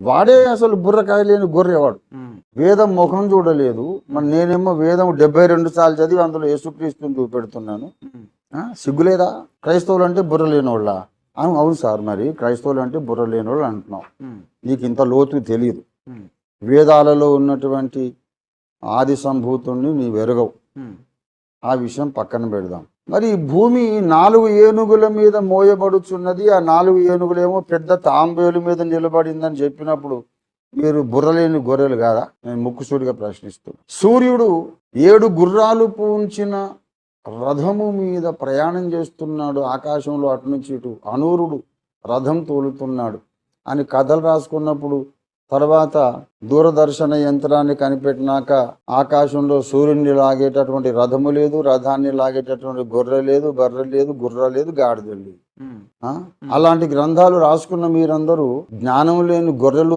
వాడే అసలు బుర్రకాయ లేని గొర్రెవాడు. వేదం ముఖం చూడలేదు. మరి నేనేమో వేదం డెబ్బై రెండు సార్లు చదివి అందులో యేసుక్రీస్తుని చూపెడుతున్నాను. సిగ్గులేదా క్రైస్తవులు అంటే బుర్ర లేనోళ్ళ అవును అవును సార్ మరి క్రైస్తవులు అంటే బుర్ర లేనోళ్ళు అంటున్నావు నీకు ఇంత లోతు తెలియదు వేదాలలో ఉన్నటువంటి ఆది సంభూతుణ్ణి నీ వెరగవు ఆ విషయం పక్కన పెడదాం. మరి భూమి నాలుగు ఏనుగుల మీద మోయబడుచున్నది ఆ నాలుగు ఏనుగులేమో పెద్ద తాంబేలు మీద నిలబడిందని చెప్పినప్పుడు మీరు బుర్రలేని గొర్రెలు కాదా? నేను ముక్కుసూడిగా ప్రశ్నిస్తూ. సూర్యుడు ఏడు గుర్రాలు పూంచిన రథము మీద ప్రయాణం చేస్తున్నాడు. ఆకాశంలో అటు నుంచి ఇటు అనూరుడు రథం తోలుతున్నాడు అని కథలు రాసుకున్నప్పుడు తర్వాత దూరదర్శన యంత్రాన్ని కనిపెట్టినాక ఆకాశంలో సూర్యుడిని లాగేటటువంటి రథము లేదు రథాన్ని లాగేటటువంటి గొర్రె లేదు బర్రె లేదు గుర్ర లేదు గాడిద లేదు ఆ? అలాంటి గ్రంథాలు రాసుకున్న మీరందరూ జ్ఞానం లేని గొర్రెలు